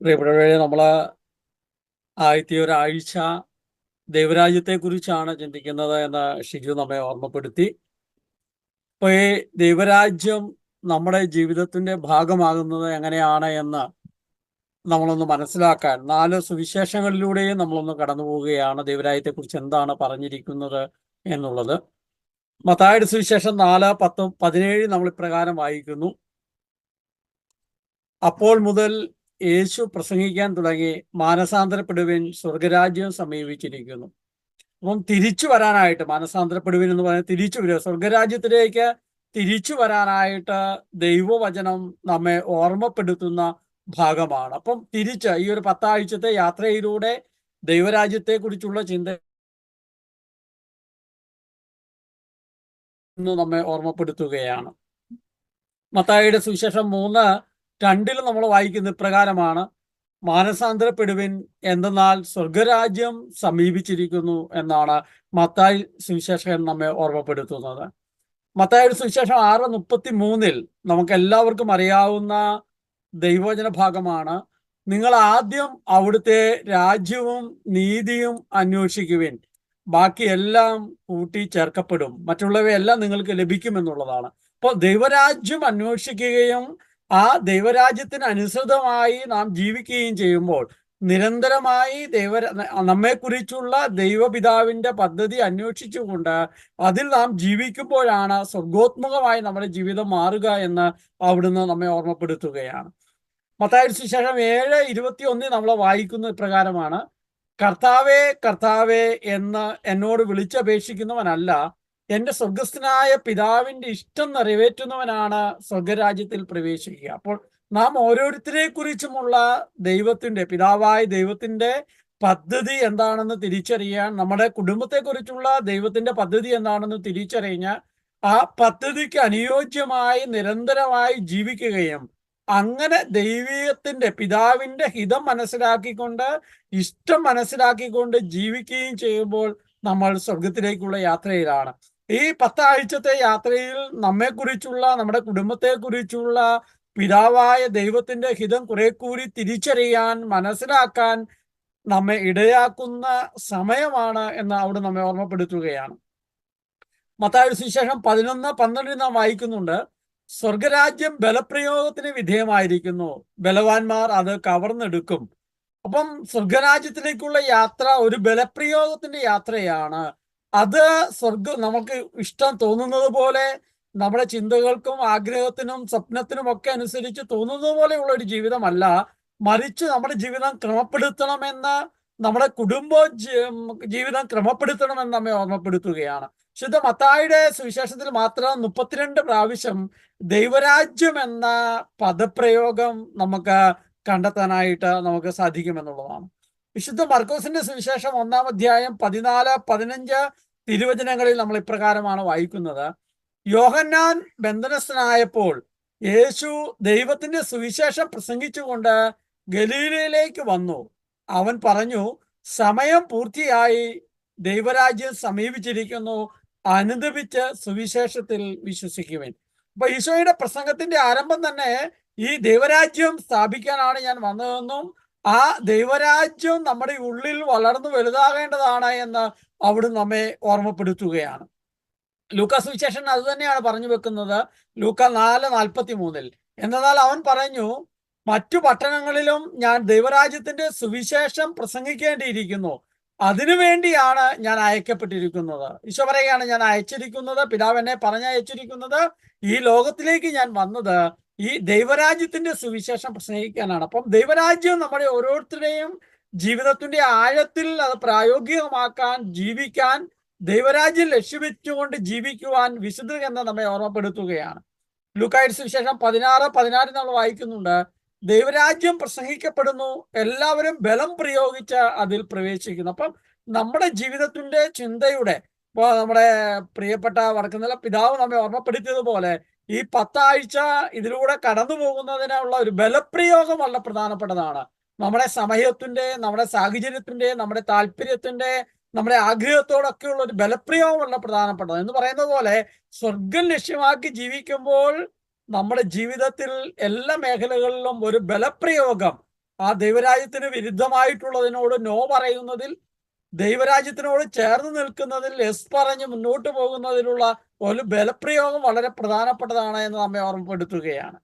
പ്രിയപ്പെട്ടവരെ നമ്മൾ ആദ്യത്തെ ഒരാഴ്ച ദൈവരാജ്യത്തെക്കുറിച്ചാണ് ചിന്തിക്കുന്നത് എന്ന് ഷിജു നമ്മെ ഓർമ്മപ്പെടുത്തി. അപ്പോൾ ഈ ദൈവരാജ്യം നമ്മുടെ ജീവിതത്തിന്റെ ഭാഗമാകുന്നത് എങ്ങനെയാണ് എന്ന് നമ്മളൊന്ന് മനസ്സിലാക്കാൻ നാല് സുവിശേഷങ്ങളിലൂടെയും നമ്മളൊന്ന് കടന്നു പോവുകയാണ്. ദൈവരാജ്യത്തെക്കുറിച്ച് എന്താണ് പറഞ്ഞിരിക്കുന്നത് എന്നുള്ളത്. മത്തായുടെ സുവിശേഷം നാല് പത്ത് പതിനേഴ് നമ്മൾ ഇപ്രകാരം വായിക്കുന്നു. അപ്പോൾ മുതൽ യേശു പ്രസംഗിക്കാൻ തുടങ്ങി മാനസാന്തരപ്പെടുവിൻ സ്വർഗരാജ്യം സമീപിച്ചിരിക്കുന്നു. അപ്പം തിരിച്ചു വരാനായിട്ട് മാനസാന്തരപ്പെടുവിൻ എന്ന് പറയുന്നത് തിരിച്ചു വരിക സ്വർഗരാജ്യത്തിലേക്ക് തിരിച്ചു വരാനായിട്ട് ദൈവവചനം നമ്മെ ഓർമ്മപ്പെടുത്തുന്ന ഭാഗമാണ്. അപ്പം തിരിച്ച് ഈ ഒരു പത്താഴ്ചത്തെ യാത്രയിലൂടെ ദൈവരാജ്യത്തെ കുറിച്ചുള്ള ചിന്ത നമ്മെ ഓർമ്മപ്പെടുത്തുകയാണ്. മത്തായിയുടെ സുവിശേഷം മൂന്ന് രണ്ടിൽ നമ്മൾ വായിക്കുന്ന ഇപ്രകാരമാണ് മാനസാന്തരപ്പെടുവിൻ എന്തെന്നാൽ സ്വർഗരാജ്യം സമീപിച്ചിരിക്കുന്നു എന്നാണ് മത്തായി സുവിശേഷകൻ നമ്മെ ഓർമ്മപ്പെടുത്തുന്നത്. മത്തായുടെ സുവിശേഷം ആറ് മുപ്പത്തി മൂന്നിൽ നമുക്ക് എല്ലാവർക്കും അറിയാവുന്ന ദൈവവചന ഭാഗമാണ് നിങ്ങൾ ആദ്യം അവിടുത്തെ രാജ്യവും നീതിയും അന്വേഷിക്കുവിൻ. ബാക്കി എല്ലാം കൂട്ടി ചേർക്കപ്പെടും. മറ്റുള്ളവയെല്ലാം നിങ്ങൾക്ക് ലഭിക്കുമെന്നുള്ളതാണ്. അപ്പോൾ ദൈവരാജ്യം അന്വേഷിക്കുകയും ആ ദൈവരാജ്യത്തിന് അനുസൃതമായി നാം ജീവിക്കുകയും ചെയ്യുമ്പോൾ നിരന്തരമായി ദൈവ നമ്മെക്കുറിച്ചുള്ള ദൈവപിതാവിന്റെ പദ്ധതി അന്വേഷിച്ചുകൊണ്ട് അതിൽ നാം ജീവിക്കുമ്പോഴാണ് സ്വർഗോത്മുഖമായി നമ്മുടെ ജീവിതം മാറുക എന്ന് അവിടുന്ന് നമ്മെ ഓർമ്മപ്പെടുത്തുകയാണ്. മത്തായ ശേഷം ഏഴ് ഇരുപത്തി ഒന്നിൽ നമ്മൾ വായിക്കുന്ന ഇപ്രകാരമാണ് കർത്താവേ കർത്താവേ എന്ന് എന്നോട് വിളിച്ചപേക്ഷിക്കുന്നവനല്ല എന്റെ സ്വർഗസ്ഥനായ പിതാവിന്റെ ഇഷ്ടം നിറവേറ്റുന്നവനാണ് സ്വർഗരാജ്യത്തിൽ പ്രവേശിക്കുക. അപ്പോൾ നാം ഓരോരുത്തരെ കുറിച്ചുമുള്ള ദൈവത്തിന്റെ പിതാവായ ദൈവത്തിന്റെ പദ്ധതി എന്താണെന്ന് തിരിച്ചറിയാൻ നമ്മുടെ കുടുംബത്തെക്കുറിച്ചുള്ള ദൈവത്തിന്റെ പദ്ധതി എന്താണെന്ന് തിരിച്ചറിഞ്ഞ ആ പദ്ധതിക്ക് അനുയോജ്യമായി നിരന്തരമായി ജീവിക്കുകയും അങ്ങനെ ദൈവീയത്തിന്റെ പിതാവിന്റെ ഹിതം മനസ്സിലാക്കിക്കൊണ്ട് ഇഷ്ടം മനസ്സിലാക്കിക്കൊണ്ട് ജീവിക്കുകയും ചെയ്യുമ്പോൾ നമ്മൾ സ്വർഗത്തിലേക്കുള്ള യാത്രയിലാണ്. ഈ പത്താഴ്ചത്തെ യാത്രയിൽ നമ്മെക്കുറിച്ചുള്ള നമ്മുടെ കുടുംബത്തെക്കുറിച്ചുള്ള പിതാവായ ദൈവത്തിന്റെ ഹിതം കുറെ കൂടി തിരിച്ചറിയാൻ മനസ്സിലാക്കാൻ നമ്മെ ഇടയാക്കുന്ന സമയമാണ് എന്ന് അവിടെ നമ്മെ ഓർമ്മപ്പെടുത്തുകയാണ്. മത്തായ സുശേഷം പതിനൊന്ന് പന്ത്രണ്ടിൽ നാം വായിക്കുന്നുണ്ട് സ്വർഗരാജ്യം ബലപ്രയോഗത്തിന് വിധേയമായിരിക്കുന്നു. ബലവാന്മാർ അത് കവർന്നെടുക്കും. അപ്പം സ്വർഗരാജ്യത്തിലേക്കുള്ള യാത്ര ഒരു ബലപ്രയോഗത്തിന്റെ യാത്രയാണ്. അത് സ്വർഗ നമുക്ക് ഇഷ്ടം തോന്നുന്നത് പോലെ നമ്മുടെ ചിന്തകൾക്കും ആഗ്രഹത്തിനും സ്വപ്നത്തിനും ഒക്കെ അനുസരിച്ച് തോന്നുന്നത് പോലെയുള്ള ഒരു ജീവിതമല്ല. മറിച്ച് നമ്മുടെ ജീവിതം ക്രമപ്പെടുത്തണമെന്ന് നമ്മുടെ കുടുംബ ജീവിതം ക്രമപ്പെടുത്തണമെന്ന് നമ്മെ ഓർമ്മപ്പെടുത്തുകയാണ്. ശുദ്ധ മത്തായുടെ സുവിശേഷത്തിൽ മാത്രം മുപ്പത്തിരണ്ട് പ്രാവശ്യം ദൈവരാജ്യം എന്ന പദപ്രയോഗം നമുക്ക് കണ്ടെത്താനായിട്ട് നമുക്ക് സാധിക്കുമെന്നുള്ളതാണ്. വിശുദ്ധ മർക്കോസിന്റെ സുവിശേഷം ഒന്നാം അധ്യായം പതിനാല് പതിനഞ്ച് തിരുവചനങ്ങളിൽ നമ്മൾ ഇപ്രകാരമാണ് വായിക്കുന്നത്. യോഹന്നാൻ ബന്ധനസ്ഥനായപ്പോൾ യേശു ദൈവത്തിന്റെ സുവിശേഷം പ്രസംഗിച്ചുകൊണ്ട് ഗലീലയിലേക്ക് വന്നു. അവൻ പറഞ്ഞു സമയം പൂർത്തിയായി. ദൈവരാജ്യം സമീപിച്ചിരിക്കുന്നു. അനുദപിച്ച് സുവിശേഷത്തിൽ വിശ്വസിക്കുവാൻ. അപ്പൊ ഈശോയുടെ പ്രസംഗത്തിന്റെ ആരംഭം തന്നെ ഈ ദൈവരാജ്യം സ്ഥാപിക്കാനാണ് ഞാൻ വന്നതെന്നും ആ ദൈവരാജ്യം നമ്മുടെ ഉള്ളിൽ വളർന്നു വലുതാകേണ്ടതാണ് എന്ന് അവിടെ നമ്മെ ഓർമ്മപ്പെടുത്തുകയാണ്. ലൂക്കാസ് വിശേഷൻ അത് തന്നെയാണ് പറഞ്ഞു വെക്കുന്നത്. ലൂക്ക നാല് നാൽപ്പത്തി മൂന്നിൽ എന്നാൽ അവൻ പറഞ്ഞു മറ്റു പട്ടണങ്ങളിലും ഞാൻ ദൈവരാജ്യത്തിന്റെ സുവിശേഷം പ്രസംഗിക്കേണ്ടിയിരിക്കുന്നു. അതിനുവേണ്ടിയാണ് ഞാൻ അയക്കപ്പെട്ടിരിക്കുന്നത്. ഈശോ പറയുകയാണ് ഞാൻ അയച്ചിരിക്കുന്നത് പിതാവ് എന്നെ പറഞ്ഞയച്ചിരിക്കുന്നത് ഈ ലോകത്തിലേക്ക് ഞാൻ വന്നത് ഈ ദൈവരാജ്യത്തിന്റെ സുവിശേഷം പ്രസംഗിക്കാനാണ്. അപ്പം ദൈവരാജ്യം നമ്മുടെ ഓരോരുത്തരുടെയും ജീവിതത്തിന്റെ ആഴത്തിൽ അത് പ്രായോഗികമാക്കാൻ ജീവിക്കാൻ ദൈവരാജ്യം ലക്ഷ്യമിച്ചുകൊണ്ട് ജീവിക്കുവാൻ വിശുദ്ധ എന്ന് നമ്മെ ഓർമ്മപ്പെടുത്തുകയാണ്. ലുക്കായിട്ട് സുവിശേഷം പതിനാറ് പതിനാറ് നമ്മൾ വായിക്കുന്നുണ്ട് ദൈവരാജ്യം പ്രസംഗിക്കപ്പെടുന്നു എല്ലാവരും ബലം പ്രയോഗിച്ച് അതിൽ പ്രവേശിക്കുന്നു. അപ്പം നമ്മുടെ ജീവിതത്തിന്റെ ചിന്തയുടെ ഇപ്പോൾ നമ്മുടെ പ്രിയപ്പെട്ട വടക്കുന്നില പിതാവ് നമ്മെ ഓർമ്മപ്പെടുത്തിയതുപോലെ ഈ പത്താഴ്ച ഇതിലൂടെ കടന്നു പോകുന്നതിനുള്ള ഒരു ബലപ്രയോഗം വളരെ പ്രധാനപ്പെട്ടതാണ്. നമ്മുടെ സമയത്തിന്റെ നമ്മുടെ സാഹചര്യത്തിന്റെ നമ്മുടെ താല്പര്യത്തിന്റെ നമ്മുടെ ആഗ്രഹത്തോടൊക്കെയുള്ള ഒരു ബലപ്രയോഗം വളരെ പ്രധാനപ്പെട്ടത് എന്ന് പറയുന്നത് പോലെ സ്വർഗം ലക്ഷ്യമാക്കി ജീവിക്കുമ്പോൾ നമ്മുടെ ജീവിതത്തിൽ എല്ലാ മേഖലകളിലും ഒരു ബലപ്രയോഗം ആ ദൈവരാജ്യത്തിന് വിരുദ്ധമായിട്ടുള്ളതിനോട് നോ പറയുന്നതിൽ ദൈവരാജ്യത്തിനോട് ചേർന്ന് നിൽക്കുന്നതിൽ എസ് പറഞ്ഞ് മുന്നോട്ട് പോകുന്നതിലുള്ള ഒരു ബലപ്രയോഗം വളരെ പ്രധാനപ്പെട്ടതാണ് എന്ന് നമ്മെ ഓർമ്മപ്പെടുത്തുകയാണ്.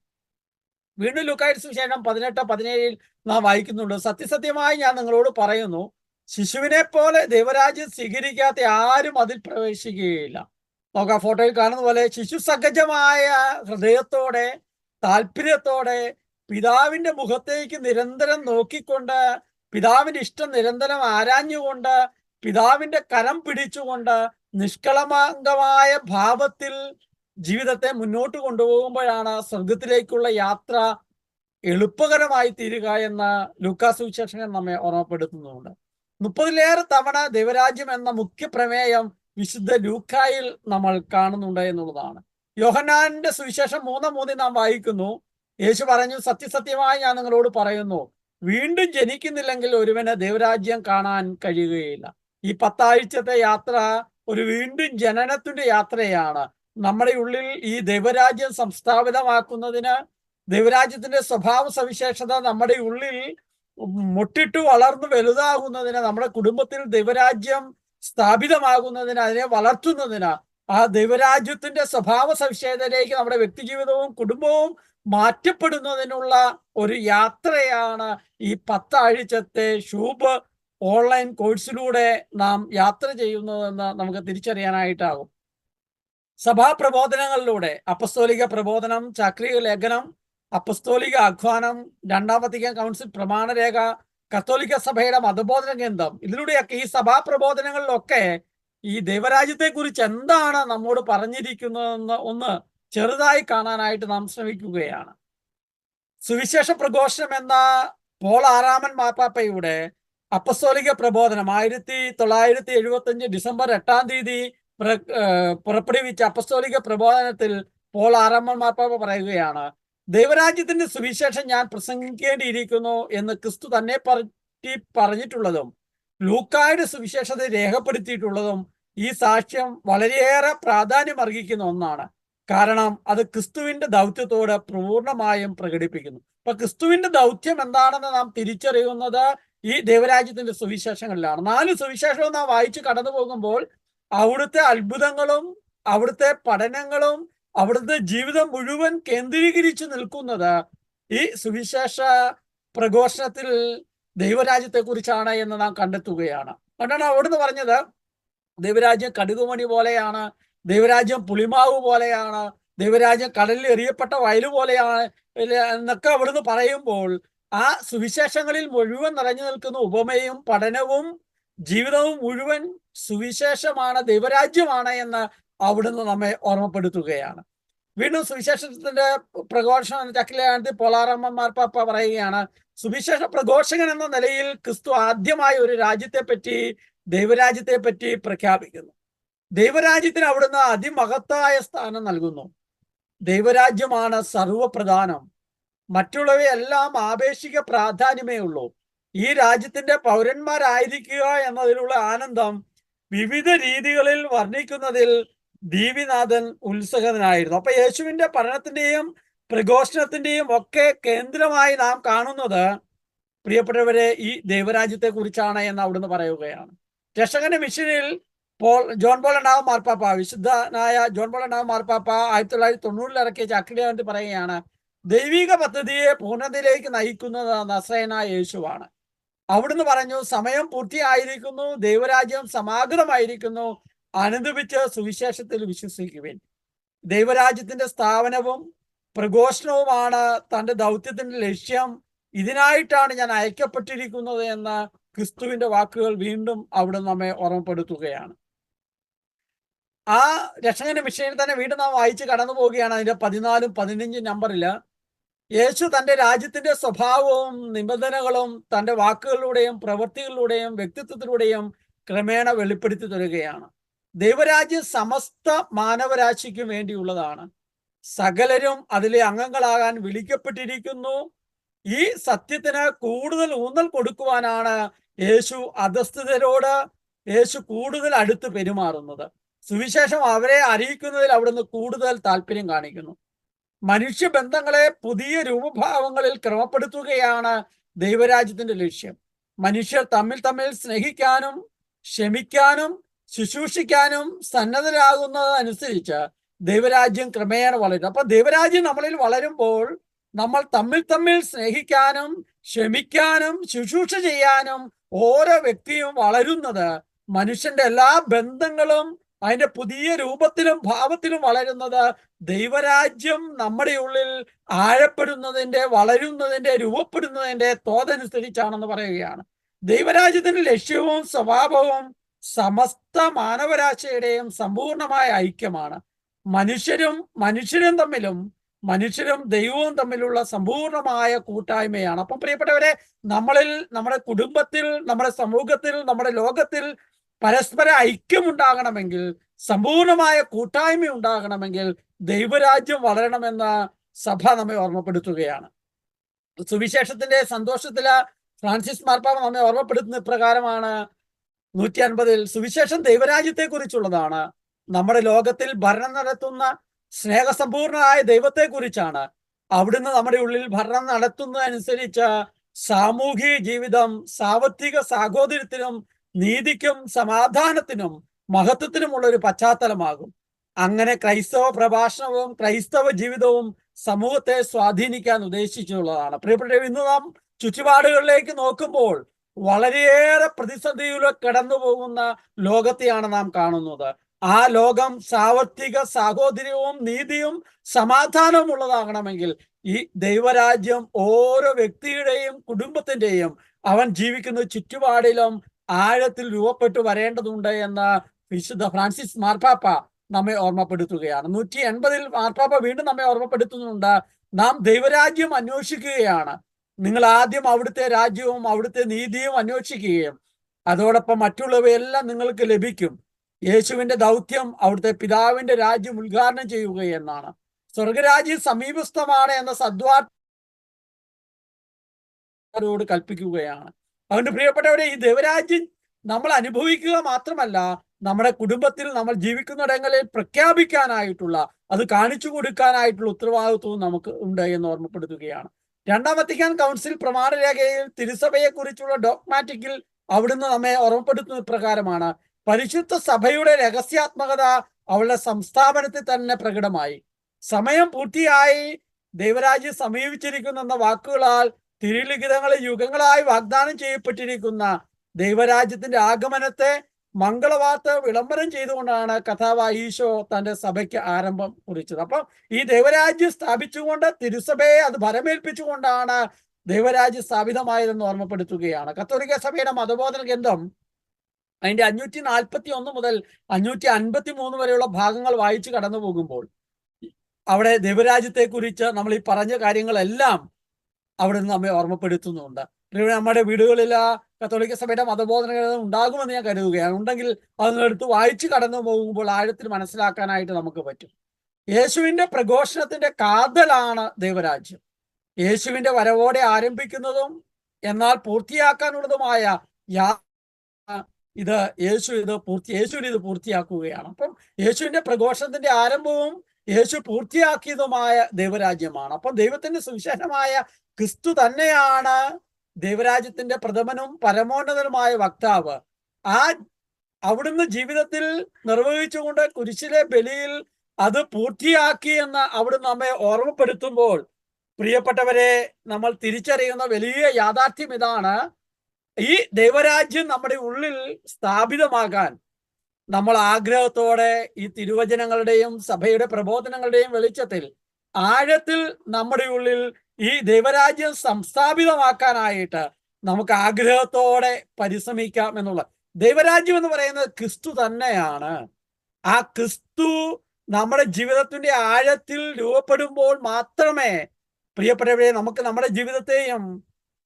വീണ്ടും ലുക്കായിട്ട് ശേഷം പതിനെട്ട് പതിനേഴിൽ നാം വായിക്കുന്നുണ്ട്. സത്യസത്യമായി ഞാൻ നിങ്ങളോട് പറയുന്നു ശിശുവിനെ പോലെ ദൈവരാജ്യം സ്വീകരിക്കാത്ത ആരും അതിൽ പ്രവേശിക്കുകയില്ല. നോക്കാം ഫോട്ടോയിൽ കാണുന്ന പോലെ ശിശു സഹജമായ ഹൃദയത്തോടെ താല്പര്യത്തോടെ പിതാവിന്റെ മുഖത്തേക്ക് നിരന്തരം നോക്കിക്കൊണ്ട് പിതാവിന്റെ ഇഷ്ടം നിരന്തരം ആരാഞ്ഞുകൊണ്ട് പിതാവിന്റെ കരം പിടിച്ചുകൊണ്ട് നിഷ്കളങ്കമായ ഭാവത്തിൽ ജീവിതത്തെ മുന്നോട്ട് കൊണ്ടുപോകുമ്പോഴാണ് സ്വർഗത്തിലേക്കുള്ള യാത്ര എളുപ്പകരമായി തീരുക എന്ന് ലൂക്കാസ് സുവിശേഷകൻ നമ്മെ ഓർമ്മപ്പെടുത്തുന്നുണ്ട്. മുപ്പതിലേറെ തവണ ദൈവരാജ്യം എന്ന മുഖ്യ പ്രമേയം വിശുദ്ധ ലൂക്കായിൽ നമ്മൾ കാണുന്നുണ്ട് എന്നുള്ളതാണ്. യോഹനാന്റെ സുവിശേഷം മൂന്ന് മൂന്നിൽ നാം വായിക്കുന്നു. യേശു പറഞ്ഞു സത്യസത്യമായി ഞാൻ നിങ്ങളോട് പറയുന്നു വീണ്ടും ജനിക്കുന്നില്ലെങ്കിൽ ഒരുവന് ദൈവരാജ്യം കാണാൻ കഴിയുകയില്ല. ഈ പത്താഴ്ചത്തെ യാത്ര ഒരു വീണ്ടും ജനനത്തിന്റെ യാത്രയാണ്. നമ്മുടെ ഉള്ളിൽ ഈ ദൈവരാജ്യം സംസ്ഥാപിതമാക്കുന്നതിന് ദൈവരാജ്യത്തിന്റെ സ്വഭാവ സവിശേഷത നമ്മുടെ ഉള്ളിൽ മുട്ടിട്ട് വളർന്നു വലുതാകുന്നതിന് നമ്മുടെ കുടുംബത്തിൽ ദൈവരാജ്യം സ്ഥാപിതമാകുന്നതിന് അതിനെ വളർത്തുന്നതിന് ആ ദൈവരാജ്യത്തിന്റെ സ്വഭാവ സവിശേഷതയിലേക്ക് നമ്മുടെ വ്യക്തിജീവിതവും കുടുംബവും മാറ്റപ്പെടുന്നതിനുള്ള ഒരു യാത്രയാണ് ഈ പത്താഴ്ചത്തെ ഷൂബ് ഓൺലൈൻ കോഴ്സിലൂടെ നാം യാത്ര ചെയ്യുന്നതെന്ന് നമുക്ക് തിരിച്ചറിയാനായിട്ടാകും. സഭാ പ്രബോധനങ്ങളിലൂടെ അപ്പസ്തോലിക പ്രബോധനം ചാക്രിക ലേഖനം അപ്പസ്തോലിക ആഹ്വാനം രണ്ടാം വത്തിക്കാൻ കൗൺസിൽ പ്രമാണരേഖ കത്തോലിക്ക സഭയുടെ മതബോധന കേന്ദ്രം ഇതിലൂടെയൊക്കെ ഈ സഭാ പ്രബോധനങ്ങളിലൊക്കെ ഈ ദൈവരാജ്യത്തെക്കുറിച്ച് എന്താണ് നമ്മോട് പറഞ്ഞിരിക്കുന്നതെന്ന് ഒന്ന് ചെറുതായി കാണാനായിട്ട് നാം ശ്രമിക്കുകയാണ്. സുവിശേഷ പ്രഘോഷണം എന്ന പോൾ ആറാമൻ മാപ്പാപ്പയുടെ അപ്പസ്തോലിക പ്രബോധനം ആയിരത്തി തൊള്ളായിരത്തി എഴുപത്തി അഞ്ച് ഡിസംബർ എട്ടാം തീയതി പുറപ്പെടുവിച്ച അപ്പസ്തോലിക പ്രബോധനത്തിൽ പോൾ ആറാമൻ മാപ്പാപ്പ പറയുകയാണ് ദൈവരാജ്യത്തിന്റെ സുവിശേഷം ഞാൻ പ്രസംഗിക്കേണ്ടിയിരിക്കുന്നു എന്ന് ക്രിസ്തു തന്നെ പറ്റി പറഞ്ഞിട്ടുള്ളതും ലൂക്കായുടെ സുവിശേഷത രേഖപ്പെടുത്തിയിട്ടുള്ളതും ഈ സാക്ഷ്യം വളരെയേറെ പ്രാധാന്യം അർഹിക്കുന്ന ഒന്നാണ്. കാരണം അത് ക്രിസ്തുവിന്റെ ദൗത്യത്തോട് പൂർണമായും പ്രകടിപ്പിക്കുന്നു. അപ്പൊ ക്രിസ്തുവിന്റെ ദൗത്യം എന്താണെന്ന് നാം തിരിച്ചറിയുന്നത് ഈ ദൈവരാജ്യത്തിന്റെ സുവിശേഷങ്ങളിലാണ്. നാല് സുവിശേഷവും നാം വായിച്ചു കടന്നു പോകുമ്പോൾ അവിടുത്തെ അത്ഭുതങ്ങളും അവിടുത്തെ പഠനങ്ങളും അവിടുത്തെ ജീവിതം മുഴുവൻ കേന്ദ്രീകരിച്ചു നിൽക്കുന്നത് ഈ സുവിശേഷ പ്രഘോഷണത്തിൽ ദൈവരാജ്യത്തെ കുറിച്ചാണ് എന്ന് നാം കണ്ടെത്തുകയാണ്. അതുകൊണ്ടാണ് അവിടുന്ന് പറഞ്ഞത് ദൈവരാജ്യം കടുകുമണി പോലെയാണ് ദൈവരാജ്യം പുളിമാവ് പോലെയാണ് ദൈവരാജ്യം കടലിൽ എറിയപ്പെട്ട വയലു പോലെയാണ് എന്നൊക്കെ അവിടുന്ന് പറയുമ്പോൾ ആ സുവിശേഷങ്ങളിൽ മുഴുവൻ നിറഞ്ഞു നിൽക്കുന്ന ഉപമയും പഠനവും ജീവിതവും മുഴുവൻ സുവിശേഷമാണ് ദൈവരാജ്യമാണ് എന്ന് അവിടുന്ന് നമ്മെ ഓർമ്മപ്പെടുത്തുകയാണ്. വീണ്ടും സുവിശേഷത്തിന്റെ പ്രഘോഷണം ചക്കിലാനത്തിൽ പൊളാറമ്മ മാർപ്പാപ്പ പറയുകയാണ് സുവിശേഷ പ്രഘോഷകൻ എന്ന നിലയിൽ ക്രിസ്തു ആദ്യമായി ഒരു രാജ്യത്തെ പറ്റി ദൈവരാജ്യത്തെ പറ്റി പ്രഖ്യാപിക്കുന്നു. ദൈവരാജ്യത്തിന് അവിടുന്ന് അതിമഹത്തായ സ്ഥാനം നൽകുന്നു. ദൈവരാജ്യമാണ് സർവപ്രധാനം. മറ്റുള്ളവയെല്ലാം ആപേക്ഷിക പ്രാധാന്യമേ ഉള്ളൂ. ഈ രാജ്യത്തിന്റെ പൗരന്മാരായിരിക്കുക എന്നതിലുള്ള ആനന്ദം വിവിധ രീതികളിൽ വർണിക്കുന്നതിൽ ദീപിനാഥൻ ഉത്സഹനായിരുന്നു അപ്പൊ യേശുവിന്റെ പഠനത്തിന്റെയും പ്രഘോഷണത്തിന്റെയും ഒക്കെ കേന്ദ്രമായി നാം കാണുന്നത് പ്രിയപ്പെട്ടവരെ ഈ ദൈവരാജ്യത്തെ കുറിച്ചാണ് എന്ന് അവിടുന്ന് പറയുകയാണ്. രക്ഷകന്റെ മിഷനിൽ പോൾ ജോൺ പോൾ മാർപ്പാപ്പ. വിശുദ്ധനായ ജോൺ പോൾ മാർപ്പാപ്പ ആയിരത്തി തൊള്ളായിരത്തി തൊണ്ണൂറിൽ ഇറക്കിയ ചക്രിയാണ്ട് പറയുകയാണ് ദൈവിക പദ്ധതിയെ പൂർണതയിലേക്ക് നയിക്കുന്നത് നസ്രയന യേശുവാണ്. അവിടുന്ന് പറഞ്ഞു സമയം പൂർത്തിയായിരിക്കുന്നു ദൈവരാജ്യം സമാഗതമായിരിക്കുന്നു അനുദപിച്ച് സുവിശേഷത്തിൽ വിശ്വസിക്കുവിൻ. ദൈവരാജ്യത്തിന്റെ സ്ഥാപനവും പ്രഘോഷണവുമാണ് തന്റെ ദൗത്യത്തിന്റെ ലക്ഷ്യം. ഇതിനായിട്ടാണ് ഞാൻ അയക്കപ്പെട്ടിരിക്കുന്നത് എന്ന ക്രിസ്തുവിന്റെ വാക്കുകൾ വീണ്ടും അവിടെ നമ്മെ ഓർമ്മപ്പെടുത്തുകയാണ്. ആ രക്ഷകന്റെ മിഷനിൽ തന്നെ വീണ്ടും നാം വായിച്ച് കടന്നു പോവുകയാണ് അതിന്റെ പതിനാലും പതിനഞ്ചും നമ്പറിൽ യേശു തന്റെ രാജ്യത്തിന്റെ സ്വഭാവവും നിബന്ധനകളും തന്റെ വാക്കുകളിലൂടെയും പ്രവൃത്തികളിലൂടെയും വ്യക്തിത്വത്തിലൂടെയും ക്രമേണ വെളിപ്പെടുത്തി തരികയാണ്. ദൈവരാജ്യം സമസ്ത മാനവരാശിക്കും വേണ്ടിയുള്ളതാണ്. സകലരും അതിലെ അംഗങ്ങളാകാൻ വിളിക്കപ്പെട്ടിരിക്കുന്നു. ഈ സത്യത്തിന് കൂടുതൽ ഊന്നൽ കൊടുക്കുവാനാണ് യേശു അധസ്ഥിതരോട് യേശു കൂടുതൽ അടുത്ത് പെരുമാറുന്നത്. സുവിശേഷം അവരെ അറിയിക്കുന്നതിൽ അവിടുന്ന് കൂടുതൽ താല്പര്യം കാണിക്കുന്നു. മനുഷ്യബന്ധങ്ങളെ പുതിയ രൂപഭാവങ്ങളിൽ ക്രമപ്പെടുത്തുകയാണ് ദൈവരാജ്യത്തിന്റെ ലക്ഷ്യം. മനുഷ്യർ തമ്മിൽ തമ്മിൽ സ്നേഹിക്കാനും ക്ഷമിക്കാനും ശുശ്രൂഷിക്കാനും സന്നദ്ധരാകുന്നതനുസരിച്ച് ദൈവരാജ്യം ക്രമേണ വളരും അപ്പൊ ദൈവരാജ്യം നമ്മളിൽ വളരുമ്പോൾ നമ്മൾ തമ്മിൽ തമ്മിൽ സ്നേഹിക്കാനും ക്ഷമിക്കാനും ശുശ്രൂഷ ചെയ്യാനും ഓരോ വ്യക്തിയും വളരുന്നത് മനുഷ്യന്റെ എല്ലാ ബന്ധങ്ങളും അതിന്റെ പുതിയ രൂപത്തിലും ഭാവത്തിലും വളരുന്നത് ദൈവരാജ്യം നമ്മുടെ ഉള്ളിൽ ആഴപ്പെടുന്നതിന്റെ വളരുന്നതിന്റെ രൂപപ്പെടുന്നതിന്റെ തോതനുസരിച്ചാണെന്ന് പറയുകയാണ്. ദൈവരാജ്യത്തിന്റെ ലക്ഷ്യവും സ്വഭാവവും സമസ്ത മാനവരാശിയുടെയും സമ്പൂർണമായ ഐക്യമാണ്. മനുഷ്യരും മനുഷ്യരും തമ്മിലും മനുഷ്യരും ദൈവവും തമ്മിലുള്ള സമ്പൂർണമായ കൂട്ടായ്മയാണ്. അപ്പം പ്രിയപ്പെട്ടവരെ നമ്മളിൽ നമ്മുടെ കുടുംബത്തിൽ നമ്മുടെ സമൂഹത്തിൽ നമ്മുടെ ലോകത്തിൽ പരസ്പര ഐക്യം ഉണ്ടാകണമെങ്കിൽ സമ്പൂർണമായ കൂട്ടായ്മ ഉണ്ടാകണമെങ്കിൽ ദൈവരാജ്യം വളരണമെന്ന സഭ നമ്മെ ഓർമ്മപ്പെടുത്തുകയാണ്. സുവിശേഷത്തിന്റെ സന്തോഷത്തിൽ ഫ്രാൻസിസ് മാർപ്പാപ്പ നമ്മെ ഓർമ്മപ്പെടുത്തുന്ന ഇപ്രകാരമാണ്. നൂറ്റി അൻപതിൽ സുവിശേഷം ദൈവരാജ്യത്തെ കുറിച്ചുള്ളതാണ് നമ്മുടെ ലോകത്തിൽ ഭരണം നടത്തുന്ന സ്നേഹസമ്പൂർണമായ ദൈവത്തെ കുറിച്ചാണ് അവിടുന്ന് നമ്മുടെ ഉള്ളിൽ ഭരണം നടത്തുന്നതനുസരിച്ച് സാമൂഹിക ജീവിതം സാമ്പത്തിക സാഹോദര്യത്തിനും നീതിക്കും സമാധാനത്തിനും മഹത്വത്തിനുമുള്ള ഒരു പശ്ചാത്തലമാകും. അങ്ങനെ ക്രൈസ്തവ പ്രഭാഷണവും ക്രൈസ്തവ ജീവിതവും സമൂഹത്തെ സ്വാധീനിക്കാൻ ഉദ്ദേശിച്ചുള്ളതാണ് പ്രിയപ്പെട്ട ഇന്ന് നാം ചുറ്റുപാടുകളിലേക്ക് നോക്കുമ്പോൾ വളരെയേറെ പ്രതിസന്ധിയിലൂടെ കടന്നു പോകുന്ന ലോകത്തെയാണ് നാം കാണുന്നത്. ആ ലോകം സാവർത്തിക സാഹോദര്യവും നീതിയും സമാധാനവും ഉള്ളതാകണമെങ്കിൽ ഈ ദൈവരാജ്യം ഓരോ വ്യക്തിയുടെയും കുടുംബത്തിന്റെയും അവൻ ജീവിക്കുന്ന ചുറ്റുപാടിലും ആഴത്തിൽ രൂപപ്പെട്ടു വരേണ്ടതുണ്ട് എന്ന് വിശുദ്ധ ഫ്രാൻസിസ് മാർപ്പാപ്പ നമ്മെ ഓർമ്മപ്പെടുത്തുകയാണ്. നൂറ്റി എൺപതിൽ മാർപ്പാപ്പ വീണ്ടും നമ്മെ ഓർമ്മപ്പെടുത്തുന്നുണ്ട്. നാം ദൈവരാജ്യം അന്വേഷിക്കുകയാണ്. നിങ്ങൾ ആദ്യം അവിടുത്തെ രാജ്യവും അവിടുത്തെ നീതിയും അന്വേഷിക്കുകയും അതോടൊപ്പം മറ്റുള്ളവയെല്ലാം നിങ്ങൾക്ക് ലഭിക്കും. യേശുവിന്റെ ദൗത്യം അവിടുത്തെ പിതാവിന്റെ രാജ്യം ഉദ്ഘാടനം ചെയ്യുക എന്നാണ്. സ്വർഗരാജ്യം സമീപസ്ഥമാണ് എന്ന സദ്വാരോട് കൽപ്പിക്കുകയാണ്. അതുകൊണ്ട് പ്രിയപ്പെട്ടവരെ ഈ ദൈവരാജ്യം നമ്മൾ അനുഭവിക്കുക മാത്രമല്ല നമ്മുടെ കുടുംബത്തിൽ നമ്മൾ ജീവിക്കുന്നിടങ്ങളിൽ പ്രഖ്യാപിക്കാനായിട്ടുള്ള അത് കാണിച്ചു കൊടുക്കാനായിട്ടുള്ള ഉത്തരവാദിത്വവും നമുക്ക് ഉണ്ട് എന്ന് ഓർമ്മപ്പെടുത്തുകയാണ്. രണ്ടാം വത്തിക്കാൻ കൗൺസിൽ പ്രമാണരേഖയിൽ തിരുസഭയെ കുറിച്ചുള്ള ഡോക്മാറ്റിക്കിൽ അവിടുന്ന് നമ്മെ ഓർമ്മപ്പെടുത്തുന്ന പ്രകാരമാണ് പരിശുദ്ധ സഭയുടെ രഹസ്യാത്മകത അവളുടെ സംസ്ഥാപനത്തിൽ തന്നെ പ്രകടമായി. സമയം പൂർത്തിയായി ദൈവരാജ്യം സമീപിച്ചിരിക്കുന്നു എന്ന വാക്കുകളാൽ തിരുലിഖിതങ്ങളിൽ യുഗങ്ങളായി വാഗ്ദാനം ചെയ്യപ്പെട്ടിരിക്കുന്ന ദൈവരാജ്യത്തിന്റെ ആഗമനത്തെ മംഗളവാർത്ത വിളംബരം ചെയ്തുകൊണ്ടാണ് കഥാവ ഈശോ തന്റെ സഭയ്ക്ക് ആരംഭം കുറിച്ചത്. അപ്പം ഈ ദൈവരാജ്യം സ്ഥാപിച്ചുകൊണ്ട് തിരുസഭയെ അത് ഭരമേൽപ്പിച്ചുകൊണ്ടാണ് ദൈവരാജ്യം സ്ഥാപിതമായതെന്ന് ഓർമ്മപ്പെടുത്തുകയാണ്. കത്തോലിക്ക സഭയുടെ മതബോധന ഗ്രന്ഥം അതിന്റെ അഞ്ഞൂറ്റി നാൽപ്പത്തി ഒന്ന് മുതൽ അഞ്ഞൂറ്റി അൻപത്തി മൂന്ന് വരെയുള്ള ഭാഗങ്ങൾ വായിച്ചു കടന്നു പോകുമ്പോൾ അവിടെ ദൈവരാജ്യത്തെ കുറിച്ച് നമ്മൾ ഈ പറഞ്ഞ കാര്യങ്ങളെല്ലാം അവിടെ നിന്ന് നമ്മെ ഓർമ്മപ്പെടുത്തുന്നുണ്ട്. നമ്മുടെ വീടുകളിൽ ആ കത്തോലിക്ക സഭയുടെ മതബോധനകൾ ഉണ്ടാകുമെന്ന് ഞാൻ കരുതുകയാണ്. ഉണ്ടെങ്കിൽ അതിനെടുത്ത് വായിച്ചു കടന്നു പോകുമ്പോൾ ആഴത്തിൽ മനസ്സിലാക്കാനായിട്ട് നമുക്ക് പറ്റും. യേശുവിന്റെ പ്രഘോഷണത്തിന്റെ കാതലാണ് ദൈവരാജ്യം. യേശുവിന്റെ വരവോടെ ആരംഭിക്കുന്നതും എന്നാൽ പൂർത്തിയാക്കാനുള്ളതുമായ യാ ഇത് യേശു ഇത് പൂർത്തി യേശുവിന് ഇത് പൂർത്തിയാക്കുകയാണ്. അപ്പം യേശുവിന്റെ പ്രഘോഷണത്തിന്റെ ആരംഭവും യേശു പൂർത്തിയാക്കിയതുമായ ദൈവരാജ്യമാണ്. അപ്പം ദൈവത്തിന്റെ സുവിശേഷമായ ക്രിസ്തു തന്നെയാണ് ദൈവരാജ്യത്തിന്റെ പ്രഥമനും പരമോന്നതനുമായ വക്താവ്. ആ അവിടുന്ന് ജീവിതത്തിൽ നിർവഹിച്ചുകൊണ്ട് കുരിശിലെ ബലിയിൽ അത് പൂർത്തിയാക്കി എന്ന് അവിടുന്ന് നമ്മെ ഓർമ്മപ്പെടുത്തുമ്പോൾ പ്രിയപ്പെട്ടവരെ നമ്മൾ തിരിച്ചറിയുന്ന വലിയ യാഥാർത്ഥ്യം ഇതാണ്. ഈ ദൈവരാജ്യം നമ്മുടെ ഉള്ളിൽ സ്ഥാപിതമാകാൻ നമ്മൾ ആഗ്രഹത്തോടെ ഈ തിരുവചനങ്ങളുടെയും സഭയുടെ പ്രബോധനങ്ങളുടെയും വെളിച്ചത്തിൽ ആഴത്തിൽ നമ്മുടെ ഉള്ളിൽ ഈ ദൈവരാജ്യം സംസ്ഥാപിതമാക്കാനായിട്ട് നമുക്ക് ആഗ്രഹത്തോടെ പരിശ്രമിക്കാം എന്നുള്ള ദൈവരാജ്യം എന്ന് പറയുന്നത് ക്രിസ്തു തന്നെയാണ്. ആ ക്രിസ്തു നമ്മുടെ ജീവിതത്തിന്റെ ആഴത്തിൽ രൂപപ്പെടുമ്പോൾ മാത്രമേ പ്രിയപ്പെട്ടവരെ നമുക്ക് നമ്മുടെ ജീവിതത്തെയും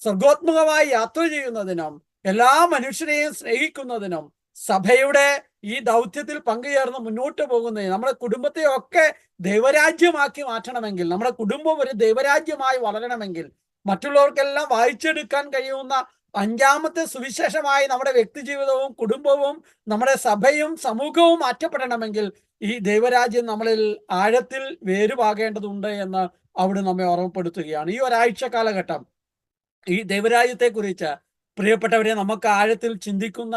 സർഗോത്മകമായി യാത്ര ചെയ്യുന്നതിനും എല്ലാ മനുഷ്യരെയും സ്നേഹിക്കുന്നതിനും സഭയുടെ ഈ ദൗത്യത്തിൽ പങ്കുചേർന്ന് മുന്നോട്ട് പോകുന്നതിന് നമ്മുടെ കുടുംബത്തെ ഒക്കെ ദൈവരാജ്യമാക്കി മാറ്റണമെങ്കിൽ നമ്മുടെ കുടുംബം ഒരു ദൈവരാജ്യമായി വളരണമെങ്കിൽ മറ്റുള്ളവർക്കെല്ലാം വായിച്ചെടുക്കാൻ കഴിയുന്ന അഞ്ചാമത്തെ സുവിശേഷമായി നമ്മുടെ വ്യക്തിജീവിതവും കുടുംബവും നമ്മുടെ സഭയും സമൂഹവും മാറ്റപ്പെടണമെങ്കിൽ ഈ ദൈവരാജ്യം നമ്മളിൽ ആഴത്തിൽ വേരുപാകേണ്ടതുണ്ട് എന്ന് അവിടെ നമ്മെ ഓർമ്മപ്പെടുത്തുകയാണ്. ഈ ഒരാഴ്ച കാലഘട്ടം ഈ ദൈവരാജ്യത്തെക്കുറിച്ച് പ്രിയപ്പെട്ടവരെ നമുക്ക് ആഴത്തിൽ ചിന്തിക്കുന്ന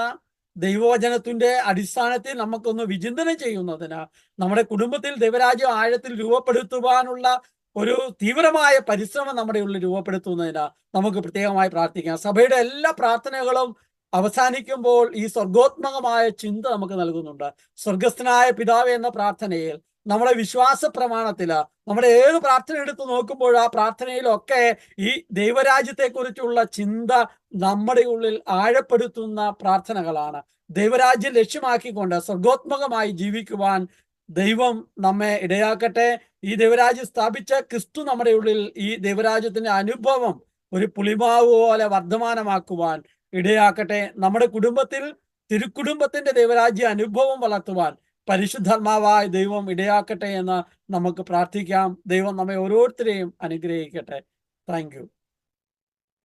ദൈവവചനത്തിന്റെ അടിസ്ഥാനത്തിൽ നമുക്കൊന്ന് വിചിന്തനം ചെയ്യുന്നതിന് നമ്മുടെ കുടുംബത്തിൽ ദൈവരാജ്യം ആഴത്തിൽ രൂപപ്പെടുത്തുവാനുള്ള ഒരു തീവ്രമായ പരിശ്രമം നമ്മുടെ ഉള്ളിൽ രൂപപ്പെടുത്തുന്നതിന് നമുക്ക് പ്രത്യേകമായി പ്രാർത്ഥിക്കാം. സഭയുടെ എല്ലാ പ്രാർത്ഥനകളും അവസാനിക്കുമ്പോൾ ഈ സ്വർഗോത്മകമായ ചിന്ത നമുക്ക് നൽകുന്നുണ്ട്. സ്വർഗസ്ഥനായ പിതാവ് എന്ന പ്രാർത്ഥനയിൽ നമ്മുടെ വിശ്വാസ പ്രമാണത്തിൽ നമ്മുടെ ഏത് പ്രാർത്ഥന എടുത്ത് നോക്കുമ്പോൾ ആ പ്രാർത്ഥനയിലൊക്കെ ഈ ദൈവരാജ്യത്തെക്കുറിച്ചുള്ള ചിന്ത നമ്മുടെ ഉള്ളിൽ ആഴപ്പെടുത്തുന്ന പ്രാർത്ഥനകളാണ്. ദൈവരാജ്യം ലക്ഷ്യമാക്കിക്കൊണ്ട് സ്വർഗോത്മകമായി ജീവിക്കുവാൻ ദൈവം നമ്മെ ഇടയാക്കട്ടെ. ഈ ദൈവരാജ്യം സ്ഥാപിച്ച ക്രിസ്തു നമ്മുടെ ഉള്ളിൽ ഈ ദൈവരാജ്യത്തിന്റെ അനുഭവം ഒരു പുളിമാവ് പോലെ വർദ്ധമാനമാക്കുവാൻ ഇടയാക്കട്ടെ. നമ്മുടെ കുടുംബത്തിൽ തിരുക്കുടുംബത്തിന്റെ ദൈവരാജ്യ അനുഭവം വളർത്തുവാൻ പരിശുദ്ധാത്മാവായ ദൈവം ഇടയാക്കട്ടെ എന്ന് നമുക്ക് പ്രാർത്ഥിക്കാം. ദൈവം നമ്മെ ഓരോരുത്തരെയും അനുഗ്രഹിക്കട്ടെ. താങ്ക്